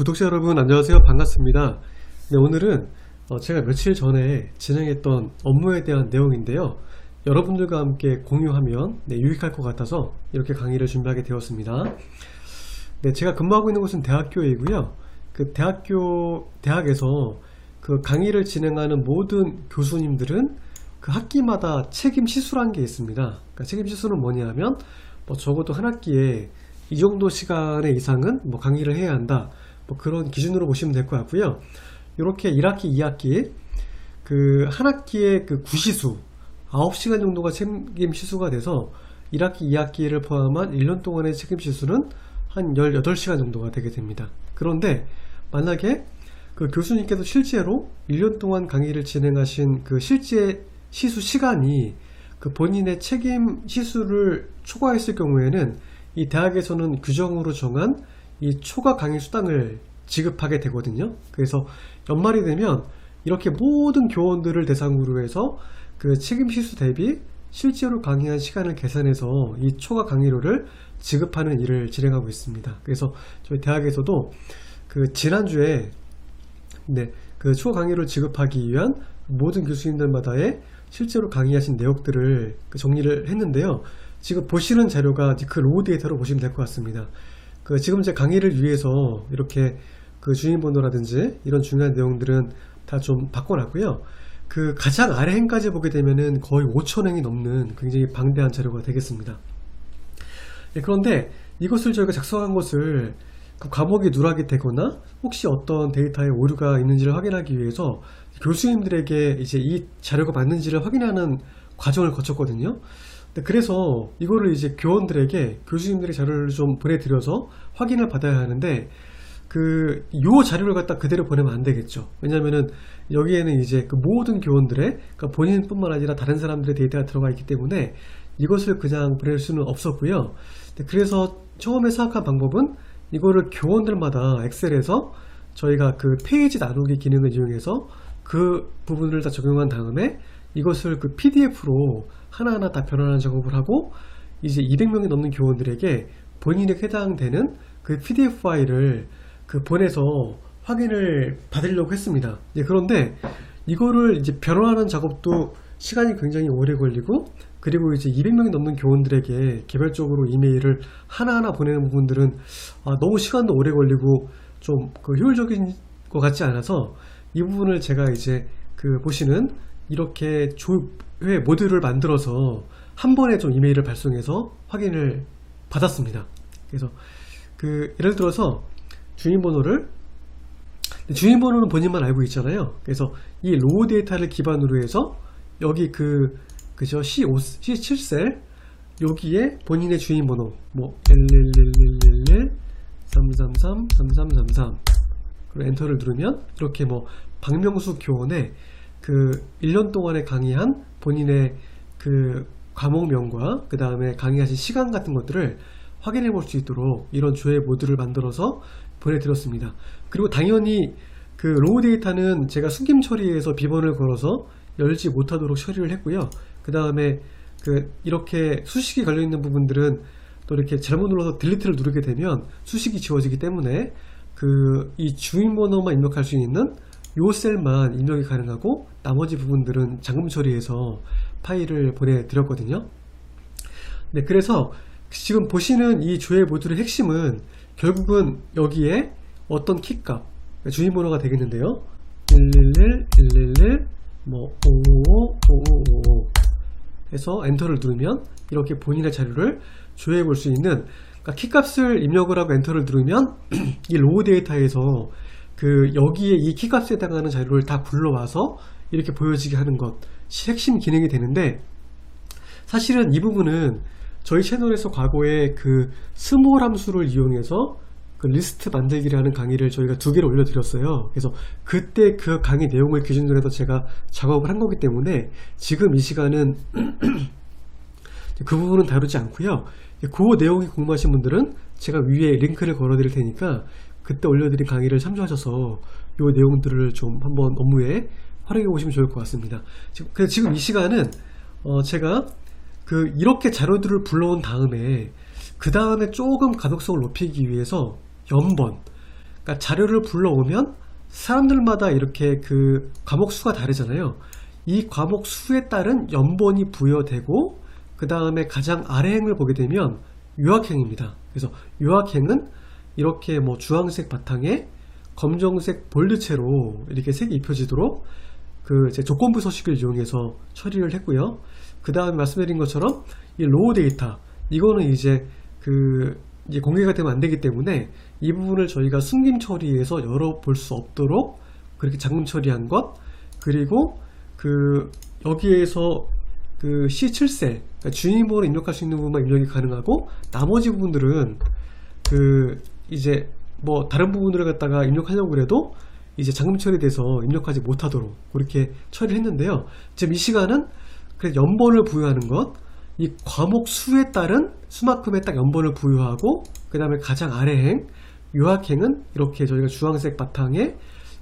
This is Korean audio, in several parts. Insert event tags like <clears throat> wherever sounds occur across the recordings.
구독자 여러분 안녕하세요. 반갑습니다. 네, 오늘은 어, 제가 며칠 전에 진행했던 업무에 대한 내용인데요. 여러분들과 함께 공유하면 네, 유익할 것 같아서 이렇게 강의를 준비하게 되었습니다. 네, 제가 근무하고 있는 곳은 대학교이고요. 그 대학교 대학에서 그 강의를 진행하는 모든 교수님들은 그 학기마다 책임 시수라는 게 있습니다. 그러니까 책임 시수는 뭐냐면 뭐 적어도 한 학기에 이 정도 시간의 이상은 뭐 강의를 해야 한다. 뭐 그런 기준으로 보시면 될 것 같고요. 이렇게 1학기, 2학기 그 한 학기의 그 구시수 9시간 정도가 책임 시수가 돼서 1학기, 2학기를 포함한 1년 동안의 책임 시수는 한 18시간 정도가 되게 됩니다. 그런데 만약에 그 교수님께서 실제로 1년 동안 강의를 진행하신 그 실제 시수 시간이 그 본인의 책임 시수를 초과했을 경우에는 이 대학에서는 규정으로 정한 이 초과 강의 수당을 지급하게 되거든요. 그래서 연말이 되면 이렇게 모든 교원들을 대상으로 해서 그 책임 시수 대비 실제로 강의한 시간을 계산해서 이 초과 강의료를 지급하는 일을 진행하고 있습니다. 그래서 저희 대학에서도 그 지난주에 네, 그 초과 강의를 지급하기 위한 모든 교수님들마다의 실제로 강의하신 내역들을 그 정리를 했는데요. 지금 보시는 자료가 그 로우 데이터로 보시면 될 것 같습니다. 그 지금 제 강의를 위해서 이렇게 그 주인번호라든지 이런 중요한 내용들은 다 좀 바꿔놨고요. 그 가장 아래 행까지 보게 되면은 거의 5천 행이 넘는 굉장히 방대한 자료가 되겠습니다. 예, 그런데 이것을 저희가 작성한 것을 그 과목이 누락이 되거나 혹시 어떤 데이터에 오류가 있는지를 확인하기 위해서 교수님들에게 이제 이 자료가 맞는지를 확인하는 과정을 거쳤거든요. 네, 그래서 이거를 이제 교원들에게 교수님들의 자료를 좀 보내드려서 확인을 받아야 하는데 그 요 자료를 갖다 그대로 보내면 안 되겠죠. 왜냐면은 여기에는 이제 그 모든 교원들의 그러니까 본인뿐만 아니라 다른 사람들의 데이터가 들어가 있기 때문에 이것을 그냥 보낼 수는 없었고요. 네, 그래서 처음에 생각한 방법은 이거를 교원들마다 엑셀에서 저희가 그 페이지 나누기 기능을 이용해서 그 부분을 다 적용한 다음에 이것을 그 PDF로 하나하나 다 변환하는 작업을 하고 이제 200명이 넘는 교원들에게 본인에 해당되는 그 PDF 파일을 그 보내서 확인을 받으려고 했습니다. 예, 그런데 이거를 이제 변환하는 작업도 시간이 굉장히 오래 걸리고 그리고 이제 200명이 넘는 교원들에게 개별적으로 이메일을 하나하나 보내는 부분들은 아, 너무 시간도 오래 걸리고 좀 그 효율적인 것 같지 않아서 이 부분을 제가 이제 그 보시는 이렇게 조 회 모듈을 만들어서 한 번에 좀 이메일을 발송해서 확인을 받았습니다. 그래서 그 예를 들어서 주인번호를 주인번호는 본인만 알고 있잖아요. 그래서 이 로우 데이터를 기반으로 해서 여기 그 그죠 C5 C7셀 여기에 본인의 주인번호 뭐11111 333 3333 그리고 엔터를 누르면 이렇게 뭐 박명수 교원의 그 1년 동안에 강의한 본인의 그 과목명과 그 다음에 강의하신 시간 같은 것들을 확인해 볼 수 있도록 이런 조회 모드를 만들어서 보내드렸습니다. 그리고 당연히 그 로우 데이터는 제가 숨김 처리해서 비번을 걸어서 열지 못하도록 처리를 했고요. 그 다음에 그 이렇게 수식이 걸려 있는 부분들은 또 이렇게 잘못 눌러서 딜리트를 누르게 되면 수식이 지워지기 때문에 그 이 주인번호만 입력할 수 있는 요 셀만 입력이 가능하고 나머지 부분들은 잠금 처리해서 파일을 보내드렸거든요. 네, 그래서 지금 보시는 이 조회 모듈의 핵심은 결국은 여기에 어떤 키값, 주인번호가 되겠는데요. 111, 111, 뭐, 555, 5555 해서 엔터를 누르면 이렇게 본인의 자료를 조회해 볼 수 있는 그러니까 키값을 입력을 하고 엔터를 누르면 <clears throat> 이 로우 데이터에서 그 여기에 이 키값에 해당하는 자료를 다 불러와서 이렇게 보여지게 하는 것이 핵심 기능이 되는데 사실은 이 부분은 저희 채널에서 과거에 그 스몰 함수를 이용해서 그 리스트 만들기라는 강의를 저희가 두 개를 올려드렸어요. 그래서 그때 그 강의 내용을 기준으로 해서 제가 작업을 한 거기 때문에 지금 이 시간은 <clears throat> 그 부분은 다루지 않고요. 그 내용이 궁금하신 분들은 제가 위에 링크를 걸어 드릴 테니까 그때 올려드린 강의를 참조하셔서 이 내용들을 좀 한번 업무에 활용해 보시면 좋을 것 같습니다. 지금, 지금 이 시간은 어 제가 그 이렇게 자료들을 불러온 다음에 그 다음에 조금 가독성을 높이기 위해서 연번 그러니까 자료를 불러오면 사람들마다 이렇게 그 과목 수가 다르잖아요. 이 과목 수에 따른 연본이 부여되고 그 다음에 가장 아래 행을 보게 되면 유학행입니다. 그래서 유학행은 이렇게 뭐 주황색 바탕에 검정색 볼드체로 이렇게 색이 입혀지도록 그 제 조건부 서식을 이용해서 처리를 했고요. 그 다음에 말씀드린 것처럼 이 로우 데이터 이거는 이제 그 이제 공개가 되면 안 되기 때문에 이 부분을 저희가 숨김 처리해서 열어볼 수 없도록 그렇게 잠금 처리한 것 그리고 그 여기에서 그 C7셀 그러니까 주인번호 입력할 수 있는 부분만 입력이 가능하고 나머지 부분들은 그 이제 뭐 다른 부분들을 갖다가 입력하려고 그래도 이제 잠금 처리돼서 입력하지 못하도록 그렇게 처리를 했는데요. 지금 이 시간은 그 연본을 부여하는 것, 이 과목 수에 따른 수만큼의 딱 연본을 부여하고 그 다음에 가장 아래 행, 요약행은 이렇게 저희가 주황색 바탕에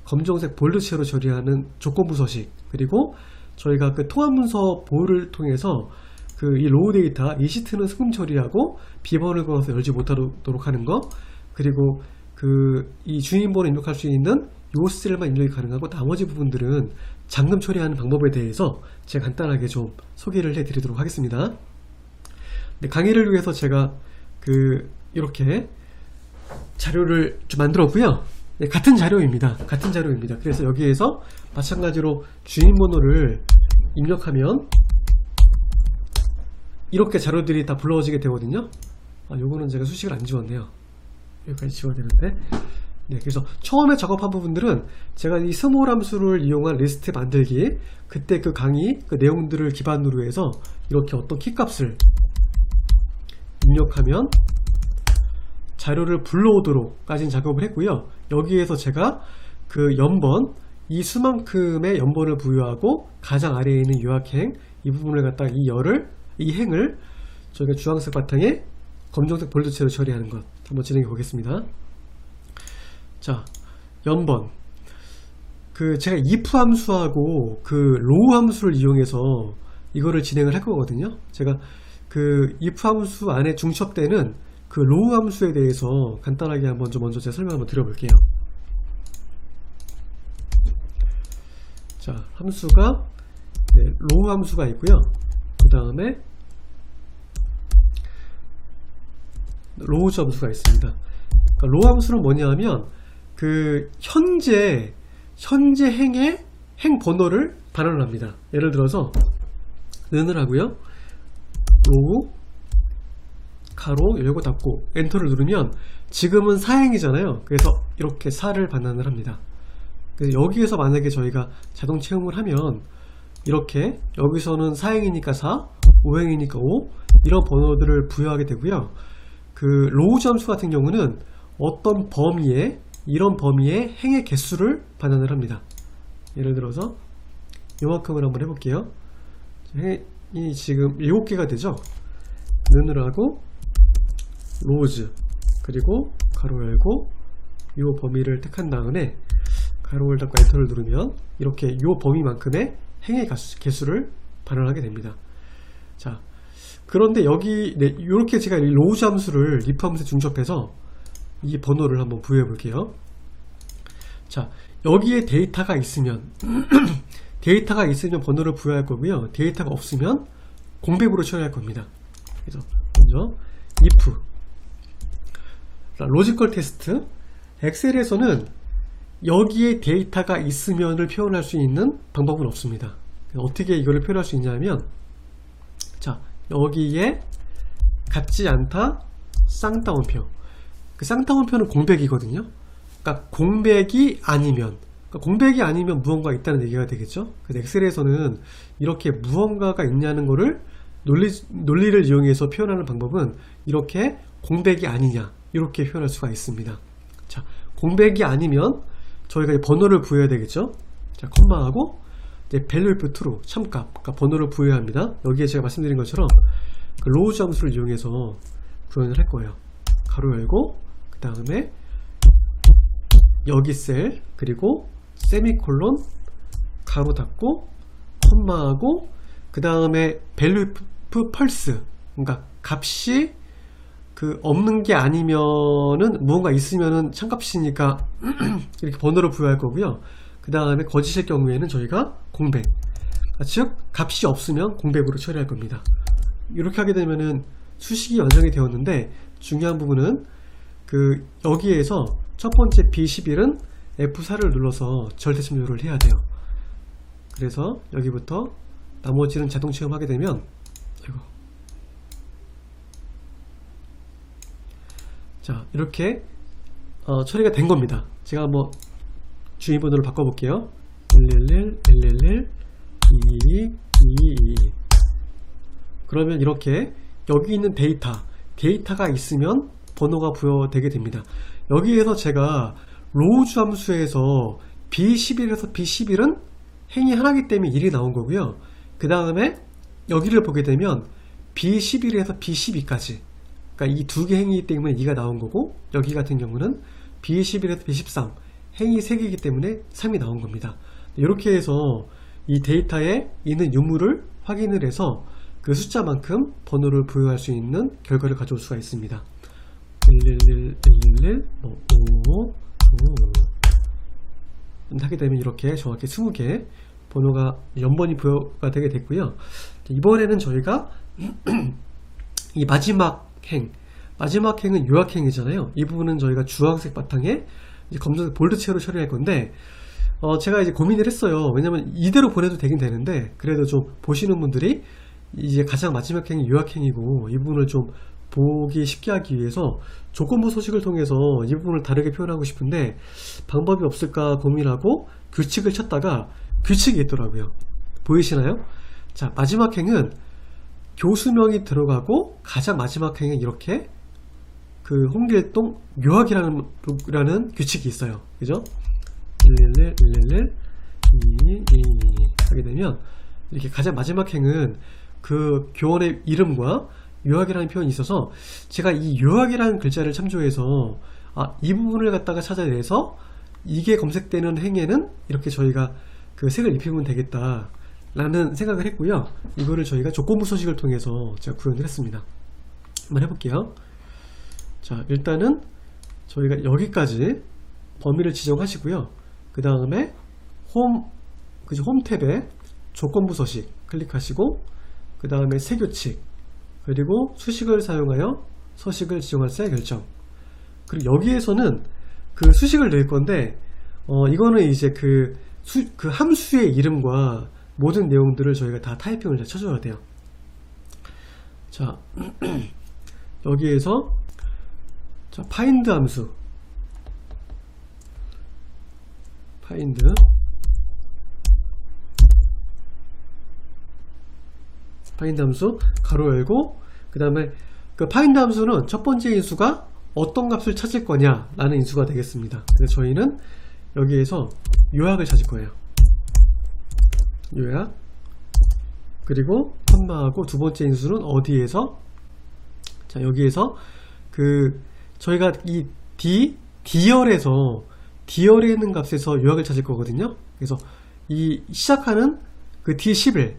검정색 볼드체로 처리하는 조건부 서식 그리고 저희가 그 통합 문서 보호를 통해서 그 이 로우 데이터 이 시트는 수금 처리하고 비번을 걸어서 열지 못하도록 하는 거 그리고 그 이 주인번호 입력할 수 있는 요 셀만 입력이 가능하고 나머지 부분들은 잠금 처리하는 방법에 대해서 제가 간단하게 좀 소개를 해드리도록 하겠습니다. 네, 강의를 위해서 제가 그 이렇게 자료를 좀 만들었고요. 네, 같은 자료입니다. 같은 자료입니다. 그래서 여기에서 마찬가지로 주인번호를 입력하면 이렇게 자료들이 다 불러지게 되거든요. 아, 요거는 제가 수식을 안 지웠네요. 여기까지 지워야 되는데. 네, 그래서 처음에 작업한 부분들은 제가 이 스몰 함수를 이용한 리스트 만들기 그때 그 강의 그 내용들을 기반으로 해서 이렇게 어떤 키값을 입력하면 자료를 불러오도록 까진 작업을 했고요. 여기에서 제가 그 연번 이 수만큼의 연번을 부여하고 가장 아래에 있는 요약행 이 부분을 갖다가 이 열을 이 행을 저희가 주황색 바탕에 검정색 볼드체로 처리하는 것 한번 진행해 보겠습니다. 자, 연번. 그 제가 if 함수하고 그 row 함수를 이용해서 이거를 진행을 할 거거든요. 제가 그 if 함수 안에 중첩되는 그 row 함수에 대해서 간단하게 한번 좀 먼저 제가 설명 한번 드려볼게요. 자, 함수가 네, row 함수가 있고요. 그 다음에 row 함수가 있습니다. 그러니까 row 함수는 뭐냐면 그 현재 현재 행의 행 번호를 반환합니다. 예를 들어서 는을 하고요. 로우 가로 열고 닫고 엔터를 누르면 지금은 사행이잖아요. 그래서 이렇게 4를 반환을 합니다. 그래서 여기에서 만약에 저희가 자동 채용을 하면 이렇게 여기서는 4행이니까 4, 5행이니까 5 이런 번호들을 부여하게 되고요. 그 로우 점수 같은 경우는 어떤 범위에 이런 범위의 행의 개수를 반환을 합니다. 예를 들어서 이만큼을 한번 해볼게요. 행이 지금 7개가 되죠. 는을 하고 로즈 그리고 가로 열고 이 범위를 택한 다음에 가로를 닫고 엔터를 누르면 이렇게 이 범위만큼의 행의 개수를 반환하게 됩니다. 자, 그런데 여기 네, 이렇게 제가 이 로우즈 함수를 if 함수에 중첩해서 이 번호를 한번 부여해 볼게요. 자, 여기에 데이터가 있으면 <clears throat> 데이터가 있으면 번호를 부여할 거고요. 데이터가 없으면 공백으로 처리할 겁니다. 그래서 먼저 if 로지컬 테스트 엑셀에서는 여기에 데이터가 있으면을 표현할 수 있는 방법은 없습니다. 어떻게 이거를 표현할 수 있냐면 자 여기에 같지 않다 쌍따옴표 그 쌍따옴표는 공백이거든요. 그러니까 공백이 아니면 그러니까 공백이 아니면 무언가 있다는 얘기가 되겠죠. 그래서 엑셀에서는 이렇게 무언가가 있냐는 거를 논리, 논리를 이용해서 표현하는 방법은 이렇게 공백이 아니냐 이렇게 표현할 수가 있습니다. 자, 공백이 아니면 저희가 번호를 부여해야 되겠죠. 자, 컴마하고 이제 value if true 참값 그러니까 번호를 부여해야 합니다. 여기에 제가 말씀드린 것처럼 그 로우 함수를 이용해서 구현을 할 거예요. 가로 열고 그 다음에 여기 셀 그리고 세미콜론 가로 닫고 콤마하고 그 다음에 value pulse 그러니까 값이 그 없는 게 아니면은 무언가 있으면은 참값이니까 <clears throat> 이렇게 번호를 부여할 거고요. 그 다음에 거짓일 경우에는 저희가 공백. 아, 즉 값이 없으면 공백으로 처리할 겁니다. 이렇게 하게 되면은 수식이 완성이 되었는데 중요한 부분은 그 여기에서 첫 번째 B11은 F4를 눌러서 절대 참조를 해야 돼요. 그래서 여기부터 나머지는 자동 체험하게 되면 아이고. 자 이렇게 어, 처리가 된 겁니다. 제가 한번 주인번호를 바꿔볼게요. 111 111 22 22 그러면 이렇게 여기 있는 데이터 데이터가 있으면 번호가 부여되게 됩니다. 여기에서 제가 로우즈 함수에서 B11에서 B11은 행이 하나기 때문에 1이 나온 거고요. 그 다음에 여기를 보게 되면 B11에서 B12까지 그러니까 이 두 개 행이기 때문에 2가 나온 거고 여기 같은 경우는 B11에서 B13 행이 3개이기 때문에 3이 나온 겁니다. 이렇게 해서 이 데이터에 있는 유무를 확인을 해서 그 숫자만큼 번호를 부여할 수 있는 결과를 가져올 수가 있습니다. 111, 111, 뭐, 5, 5, 5. 하게 되면 이렇게 정확히 20개 번호가 연번이 부여가 되게 됐고요. 이번에는 저희가 <clears throat> 이 마지막 행, 마지막 행은 요약행이잖아요. 이 부분은 저희가 주황색 바탕에 이제 검정색 볼드체로 처리할 건데, 어, 제가 이제 고민을 했어요. 왜냐면 이대로 보내도 되긴 되는데, 그래도 좀 보시는 분들이 이제 가장 마지막 행이 요약행이고, 이 부분을 좀 보기 쉽게 하기 위해서 조건부 소식을 통해서 이 부분을 다르게 표현하고 싶은데, 방법이 없을까 고민하고 규칙을 찾다가 규칙이 있더라고요. 보이시나요? 자, 마지막 행은 교수명이 들어가고 가장 마지막 행은 이렇게 그 홍길동 묘학이라는 라는 규칙이 있어요. 그죠? 111, 111, 2, 2, 2 하게 되면 이렇게 가장 마지막 행은 그 교원의 이름과 요학이라는 표현이 있어서 제가 이 요학이라는 글자를 참조해서 아, 이 부분을 갖다가 찾아내서 이게 검색되는 행에는 이렇게 저희가 그 색을 입히면 되겠다 라는 생각을 했고요 이거를 저희가 조건부 소식을 통해서 제가 구현을 했습니다 한번 해볼게요 자 일단은 저희가 여기까지 범위를 지정하시고요. 그 다음에 홈 그죠 홈 탭에 조건부 서식 클릭하시고 그 다음에 세교칙 그리고 수식을 사용하여 서식을 지정할 때 결정. 그리고 여기에서는 그 수식을 넣을 건데 어 이거는 이제 그, 수, 그 함수의 이름과 모든 내용들을 저희가 다 타이핑을 다 쳐줘야 돼요. 자 <clears throat> 여기에서 자 파인드 함수. 파인드. 파인드 함수. 가로 열고 그 다음에 그 파인드 함수는 첫 번째 인수가 어떤 값을 찾을 거냐 라는 인수가 되겠습니다. 그래서 저희는 여기에서 요약을 찾을 거예요. 요약. 그리고 컴마하고 두 번째 인수는 어디에서? 자 여기에서 그 저희가 이 D D열에서 D열에 있는 값에서 요약을 찾을 거거든요. 그래서 이 시작하는 그 D11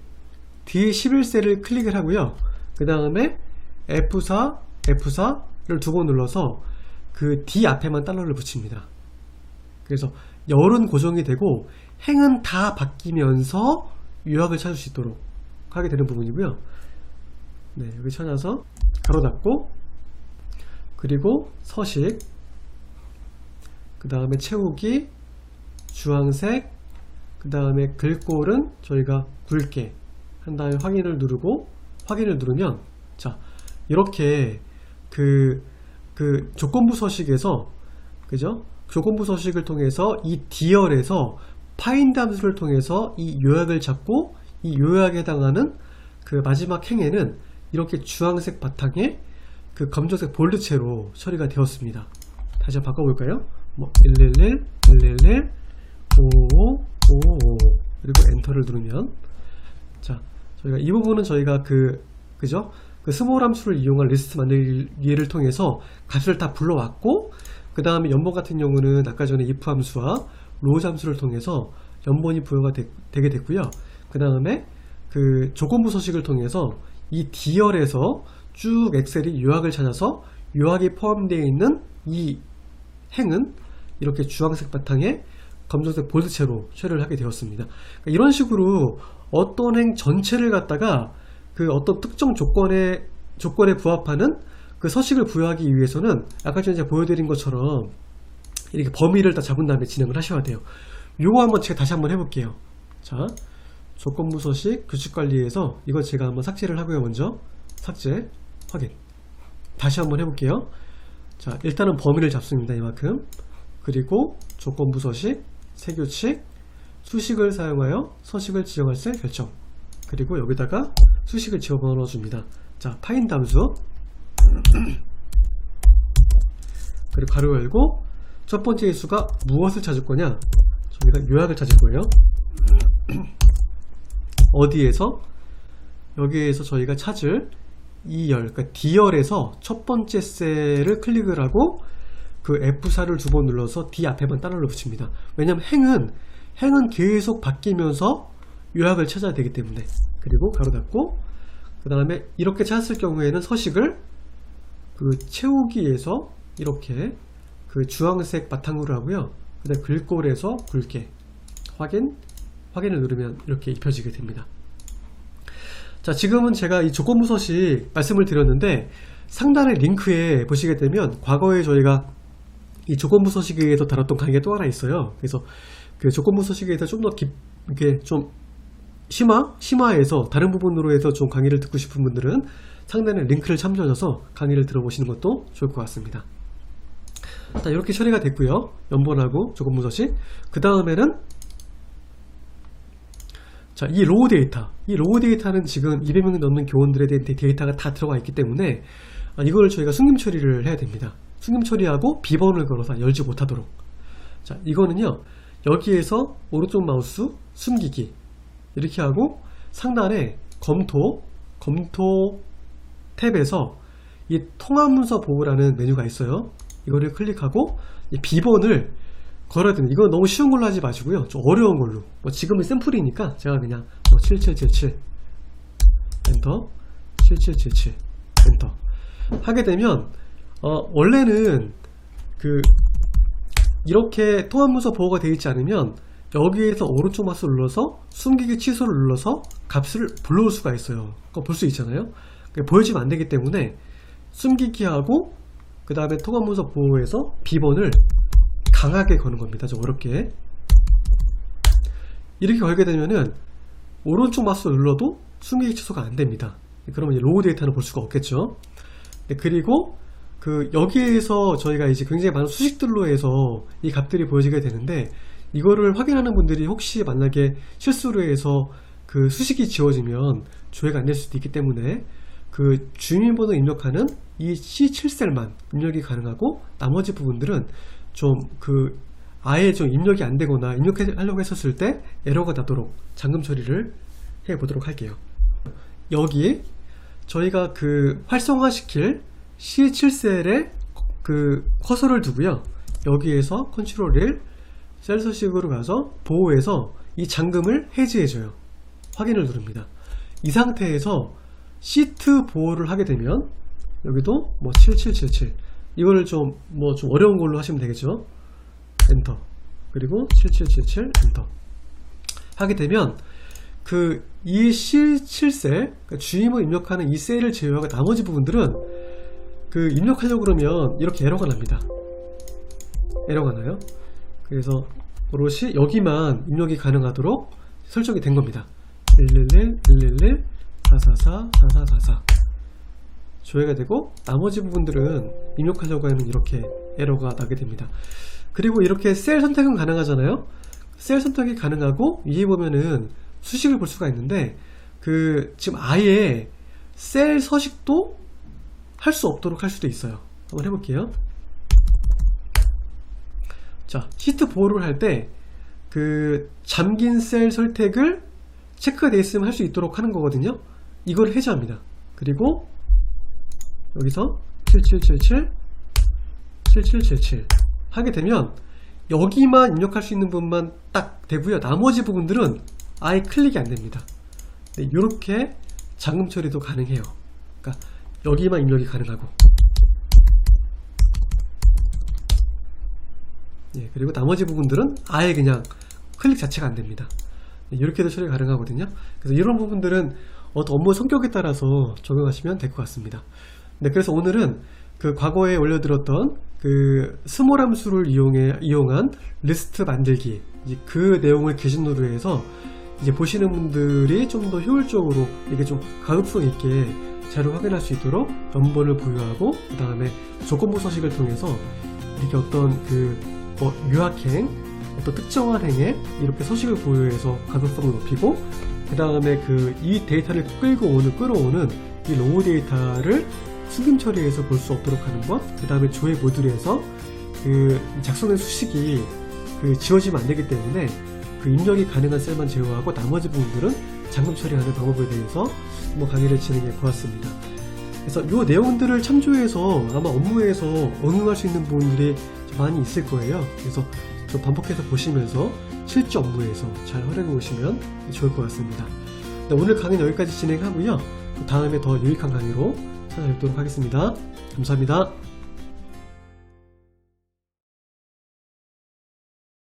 D11셀을 클릭을 하고요. 그 다음에 F4 F4를 두 번 눌러서 그 D 앞에만 달러를 붙입니다. 그래서 열은 고정이 되고 행은 다 바뀌면서 요약을 찾을 수 있도록 하게 되는 부분이고요. 네 여기 찾아서 가로 닫고 그리고 서식. 그 다음에 채우기 주황색. 그 다음에 글꼴은 저희가 굵게 한 다음에 확인을 누르고 확인을 누르면 자 이렇게 그, 그 조건부 서식에서 그죠? 조건부 서식을 통해서 이 D열에서 파인드 함수를 통해서 이 요약을 잡고 이 요약에 해당하는 그 마지막 행에는 이렇게 주황색 바탕에 그 검정색 볼드체로 처리가 되었습니다. 다시 한번 바꿔볼까요? 뭐 111, 111, 55, 55 그리고 엔터를 누르면 자 저희가 이 부분은 저희가 그 그죠? 그 스몰 함수를 이용한 리스트 만들기를 통해서 값을 다 불러왔고 그 다음에 연번 같은 경우는 아까 전에 if 함수와 로우 함수를 통해서 연번이 부여가 되, 게 됐고요. 그 다음에 그 조건부 서식을 통해서 이 D열에서 쭉 엑셀이 요약을 찾아서 요약이 포함되어 있는 이 행은 이렇게 주황색 바탕에 검정색 볼드체로 처리를 하게 되었습니다. 그러니까 이런 식으로 어떤 행 전체를 갖다가 그 어떤 특정 조건에 조건에 부합하는 그 서식을 부여하기 위해서는 아까 전에 제가 보여드린 것처럼 이렇게 범위를 다 잡은 다음에 진행을 하셔야 돼요. 요거 한번 제가 다시 한번 해볼게요. 자, 조건부 서식 규칙 관리에서 이거 제가 한번 삭제를 하고요. 먼저 삭제 확인. 다시 한번 해볼게요. 자, 일단은 범위를 잡습니다. 이만큼. 그리고 조건부 서식, 세규칙, 수식을 사용하여 서식을 지정할 때 결정. 그리고 여기다가 수식을 집어넣어 줍니다. 자, 파인 함수. <clears throat> 그리고 가로 열고 첫 번째 수가 무엇을 찾을 거냐? 저희가 요약을 찾을 거예요. <clears throat> 어디에서? 여기에서 저희가 찾을 2열, 그러니까 D열에서 첫 번째 셀을 클릭을 하고 그 F4를 두 번 눌러서 D 앞에만 따라를 붙입니다. 왜냐면 행은 행은 계속 바뀌면서 요약을 찾아야 되기 때문에 그리고 가로 닫고 그 다음에 이렇게 찾았을 경우에는 서식을 그 채우기에서 이렇게 그 주황색 바탕으로 하고요. 그 다음에 글꼴에서 굵게 확인 확인을 누르면 이렇게 입혀지게 됩니다. 자 지금은 제가 이 조건부 서식 말씀을 드렸는데 상단의 링크에 보시게 되면 과거에 저희가 이 조건부 서식에 대해서 다뤘던 강의가 또 하나 있어요. 그래서 그 조건부 서식에 대해서 좀 더 깊, 이렇게 좀 심화? 심화해서 다른 부분으로 해서 좀 강의를 듣고 싶은 분들은 상단에 링크를 참조하셔서 강의를 들어보시는 것도 좋을 것 같습니다. 자, 이렇게 처리가 됐고요. 연본하고 조건부 서식. 그 다음에는 자, 이 로우 데이터. 이 로우 데이터는 지금 200명 넘는 교원들에 대한 데- 데이터가 다 들어가 있기 때문에 아, 이걸 저희가 숨김 처리를 해야 됩니다. 숨김 처리하고 비번을 걸어서 열지 못하도록. 자, 이거는요. 여기에서 오른쪽 마우스 숨기기 이렇게 하고 상단에 검토 검토 탭에서 이 통합 문서 보호라는 메뉴가 있어요. 이거를 클릭하고 이 비번을 걸어야 됩니다. 이건 너무 쉬운 걸로 하지 마시고요. 좀 어려운 걸로. 뭐 지금은 샘플이니까 제가 그냥 뭐 7777 엔터 7777 엔터 하게 되면 어, 원래는 그 이렇게 통합문서 보호가 되어 있지 않으면 여기에서 오른쪽 마우스 눌러서 숨기기 취소를 눌러서 값을 불러올 수가 있어요. 그거 볼 수 있잖아요. 보여지면 안 되기 때문에 숨기기하고 그 다음에 통합문서 보호에서 비번을 강하게 거는 겁니다. 좀 어렵게. 이렇게 걸게 되면은 오른쪽 마우스 눌러도 숨기기 취소가 안 됩니다. 그러면 이제 로우 데이터는 볼 수가 없겠죠. 네, 그리고 그 여기에서 저희가 이제 굉장히 많은 수식들로 해서 이 값들이 보여지게 되는데 이거를 확인하는 분들이 혹시 만약에 실수로 해서 그 수식이 지워지면 조회가 안 될 수도 있기 때문에 그 주민번호 입력하는 이 C7셀만 입력이 가능하고 나머지 부분들은 좀 그 아예 좀 입력이 안 되거나 입력하려고 했었을 때 에러가 나도록 잠금 처리를 해 보도록 할게요. 여기 저희가 그 활성화시킬 C7셀에 그 커서를 두고요. 여기에서 컨트롤 1, 셀 서식으로 가서 보호해서 이 잠금을 해지해줘요. 확인을 누릅니다. 이 상태에서 시트 보호를 하게 되면 여기도 뭐 7777 이거를 좀뭐 좀 어려운 걸로 하시면 되겠죠. 엔터 그리고 7777 엔터 하게 되면 그 이 C7셀 그러니까 주임을 입력하는 이 셀을 제외하고 나머지 부분들은 그 입력하려고 그러면 이렇게 에러가 납니다. 에러가 나요. 그래서 오롯이 여기만 입력이 가능하도록 설정이 된 겁니다. 111, 111, 444, 4444 조회가 되고 나머지 부분들은 입력하려고 하면 이렇게 에러가 나게 됩니다. 그리고 이렇게 셀 선택은 가능하잖아요. 셀 선택이 가능하고 위에 보면은 수식을 볼 수가 있는데 그 지금 아예 셀 서식도 할 수 없도록 할 수도 있어요. 한번 해볼게요. 자, 시트 보호를 할 때 그 잠긴 셀 선택을 체크가 되어 있으면 할 수 있도록 하는 거거든요. 이걸 해제합니다. 그리고 여기서 7777 7777 하게 되면 여기만 입력할 수 있는 부분만 딱 되고요. 나머지 부분들은 아예 클릭이 안 됩니다. 네, 이렇게 잠금 처리도 가능해요. 그러니까 여기만 입력이 가능하고. 예, 그리고 나머지 부분들은 아예 그냥 클릭 자체가 안 됩니다. 네, 이렇게도 처리 가능하거든요. 그래서 이런 부분들은 어떤 업무 성격에 따라서 적용하시면 될 것 같습니다. 네, 그래서 오늘은 그 과거에 올려드렸던 그 스몰 함수를 이용해 이용한 리스트 만들기 그 내용을 기준으로 해서 이제 보시는 분들이 좀 더 효율적으로 이게 좀 가급성 있게 자료 확인할 수 있도록 연본을 부여하고 그 다음에 조건부 서식을 통해서 이렇게 어떤 그 뭐 유학행 어떤 특정한 행에 이렇게 서식을 부여해서 가급성을 높이고 그 다음에 그 이 데이터를 끌고 오는 끌어오는 이 로우 데이터를 숨김 처리해서 볼 수 없도록 하는 것, 그 다음에 조회 모듈에서 그 작성된 수식이 그 지워지면 안 되기 때문에 그 입력이 가능한 셀만 제어하고 나머지 부분들은 잠금 처리하는 방법에 대해서 한번 강의를 진행해 보았습니다. 그래서 이 내용들을 참조해서 아마 업무에서 응용할 수 있는 부분들이 좀 많이 있을 거예요. 그래서 좀 반복해서 보시면서 실제 업무에서 잘 활용해 보시면 좋을 것 같습니다. 네, 오늘 강의는 여기까지 진행하고요. 또 다음에 더 유익한 강의로 찾아뵙도록 하겠습니다. 감사합니다.